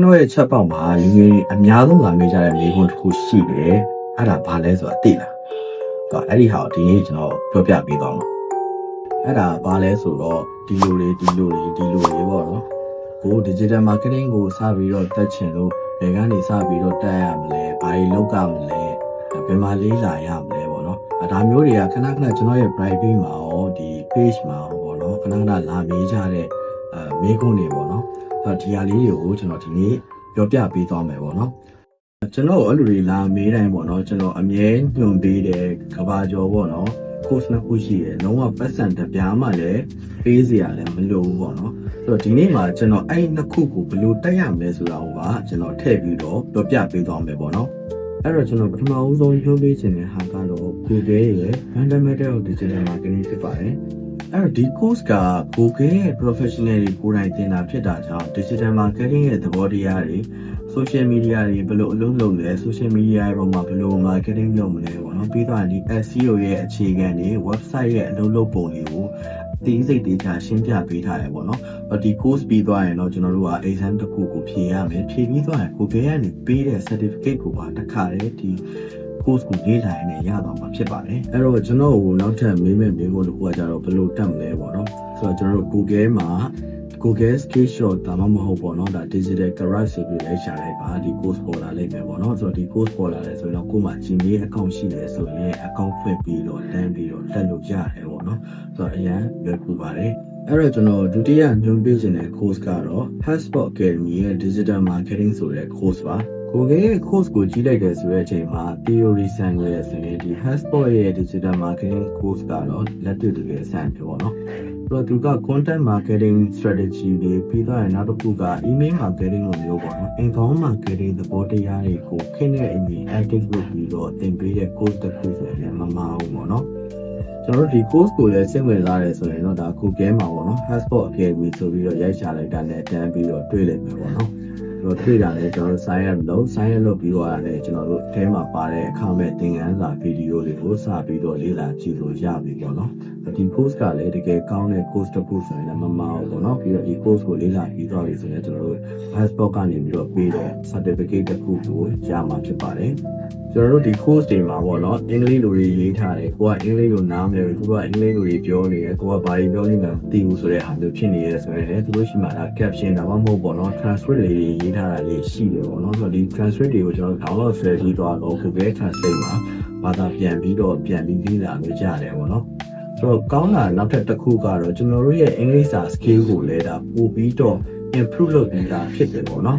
ကျွန်တော်ရဲ့ချက်ပေါက်မှာလူငယ်တွေအများဆုံးလာမေးကြတဲ့မိခွန်းတစ်ခုရှိတယ်အဲ့ဒါဘာလဲဆိုတာသိလားတော့အဲ့ဒီဟာကိုဒီနေ့ကျွန်တော်ပြောပြပေးသွားမှာအဲ့ဒါဘာလဲဆိုတော့ဒီလိုတွေဒီလိုတွေဒီလိုတွေပေါ့နော်ကို digital marketing ကိုစပြီးတော့တက်ချင်လို့ဘယ်ကနေစပြီးတော့တက်ရမလဲဘာတွေလုပ်ကြမလဲဘယ်မှာလေးလာရမလဲပေါ့နော်အဲဒါမျိုးတွေကခဏခဏကျွန်တော်ရဲ့ private မှာရောဒီ page မှာရောပေါ့နော်ခဏခဏလာမေးကြတဲ့အဲမိခွန်းတွေပေါ့နော် အဲ့ဒီဟာလေးတွေကိုကျွန်တော်ဒီနေ့ပြောပြပေးသွားမယ်ပေါ့နော်ကျွန်တော်အဲ့လိုတွေလာမေးတိုင်းပေါ့နော်ကျွန်တော်အမြဲညွန်ပေးတယ်ကဘာကျော်ပေါ့နော် course နှစ်ခုရှိတယ်လုံးဝပတ်စံတစ်ပြားမှလည်းပေးစရာလည်းမလိုဘူးပေါ့နော်ဆိုတော့ဒီနေ့မှာကျွန်တော်အဲ့နှစ်ခုကိုဘယ်လိုတက်ရမလဲဆိုတာကိုကကျွန်တော်ထည့်ပြီးတော့ပြောပြပေးသွားမယ်ပေါ့နော်အဲ့တော့ကျွန်တော်ပထမဦးဆုံးပြောပေးချင်တဲ့ဟာကတော့ Google ရဲ့ Fundamental of Digital Marketing ဖြစ်ပါတယ် အဲ့တော့ဒီ course က Google ရဲ့ professional တွေကိုယ်တိုင်သင်တာဖြစ်တာကြောင့် digital marketing ရဲ့သဘောတရားတွေ social media တွေဘယ်လိုအလုပ်လုပ်လဲ social media တွေပေါ်မှာဘယ်လို marketing လုပ်မလဲပေါ့နော်ပြီးတော့ဒီ SEO ရဲ့အခြေခံတွေ website ရဲ့အလုပ်လုပ်ပုံတွေကိုအသိစိတ်တွေချရှင်းပြပေးထားတယ်ပေါ့နော်။ဒီ course ပြီးသွားရင်တော့ကျွန်တော်တို့က exam တစ်ခုကိုဖြေရမယ်။ဖြေပြီးသွားရင် Google ကနေပေးတဲ့ certificate ကိုပါတစ်ခါတည်းဒီ course ကိုလေ့လာရင်းနဲ့ရတော့မှာဖြစ်ပါတယ်။အဲ့တော့ကျွန်တော်ကိုနောက်ထပ်မေးမဲ့မေးခွန်းတစ်ခုကကြတော့ဘယ်လိုတက်မလဲပေါ့နော်။ဆိုတော့ကျွန်တော်တို့ Google မှာ Google Skillshot ဒါမှမဟုတ်ပေါ့နော်ဒါ Digital Garage ဆိုပြီးလိုက်ရှာလိုက်ပါဒီ course ပေါ်လာလိမ့်မယ်ပေါ့နော်ဆိုတော့ဒီ course ပေါ်လာတယ်ဆိုရင်တော့ကိုယ်မှာ Gmail account ရှိတယ်ဆိုရင် account ဖွင့်ပြီးတော့တန်းပြီးတော့တက်လို့ရတယ်ပေါ့နော်ဆိုတော့အရင်လွယ်ကူပါတယ်အဲ့တော့ကျွန်တော်ဒုတိယညွှန်ပြခြင်းတဲ့ course ကတော့ Hasbro Academy ရဲ့ Digital Marketing ဆိုတဲ့ course ပါ Google ရဲ့ course ကိုကြည့်လိုက်တယ်ဆိုတဲ့အချိန်မှာ theory ဆန်ရယ်ဆိုရင်ဒီ Hasbro ရဲ့ Digital Marketing course ကတော့လက်တွေ့တကယ်ဆန်တယ်ပေါ့နော်ဆိုတော့သူက content marketing strategy တွေပြီးတော့နောက်တစ်ခုက email marketing လိုမျိုးပေါ့နော် inbound marketing သဘောတရားတွေကိုခင်းတဲ့အညီ active လုပ်ပြီးတော့သင်ပေးတဲ့ course တစ်ခုဆိုရင်မမအောင်ပေါ့နော်ကျွန်တော်တို့ဒီ course ကိုလည်းစိတ်ဝင်စားတယ်ဆိုရင်တော့ဒါ Google မှာပေါ့နော် Hasbro Academy ဆိုပြီးတော့ရိုက်ချလိုက်တာနဲ့တန်းပြီးတော့တွေ့လိုက်မယ်ပေါ့နော် တော့တွေ့တာလည်းကျွန်တော်တို့ sign up လုပ် sign up လုပ်ပြီးတော့လည်းကျွန်တော်တို့အဲမှာပါတဲ့အခမဲ့သင်ခန်းစာဗီဒီယိုတွေကိုစပြီးတော့လေ့လာကြည့်လို့ရပြီပေါ့နော်ဒီ course ကလည်းတကယ်ကောင်းတဲ့ course တစ်ခုဆိုရင်လည်းမမအောင်ပေါ့နော်ပြီးတော့ဒီ course ကိုလေ့လာပြီးသွားပြီဆိုရင်ကျွန်တော်တို့ passport ကနေပြီးတော့ပေးတဲ့ certificate တစ်ခုကိုရမှာဖြစ်ပါတယ်ကျွန်တော်တို့ဒီ course တွေမှာပေါ့နော်အင်္ဂလိပ်လိုတွေရေးထားတယ်ကိုကအင်္ဂလိပ်လိုနားမလည်ဘူးကိုကအင်္ဂလိပ်လိုတွေပြောနေတယ်ကိုကဘာတွေပြောနေလဲမသိဘူးဆိုတဲ့ဟာမျိုးဖြစ်နေရဲဆိုရင်လည်းသူတို့ရှိမှဒါ caption ဒါမှမဟုတ်ပေါ့နော် transcript လေးတွေရေးထားတာလေးရှိတယ်ပေါ့နော်ဆိုတော့ဒီ transcript တွေကိုကျွန်တော် download ဆွဲပြီးတော့ Google Translate မှာဘာသာပြန်ပြီးတော့ပြန်ပြီးလေ့လာလို့ရတယ်ပေါ့နော်ဆိုတော့ကောင်းတာနောက်ထပ်တစ်ခုကတော့ကျွန်တော်တို့ရဲ့အင်္ဂလိပ်စာ skill ကိုလည်းဒါပို့ပြီးတော့ improve လုပ်ပြီးတာဖြစ်တယ်ပေါ့နော်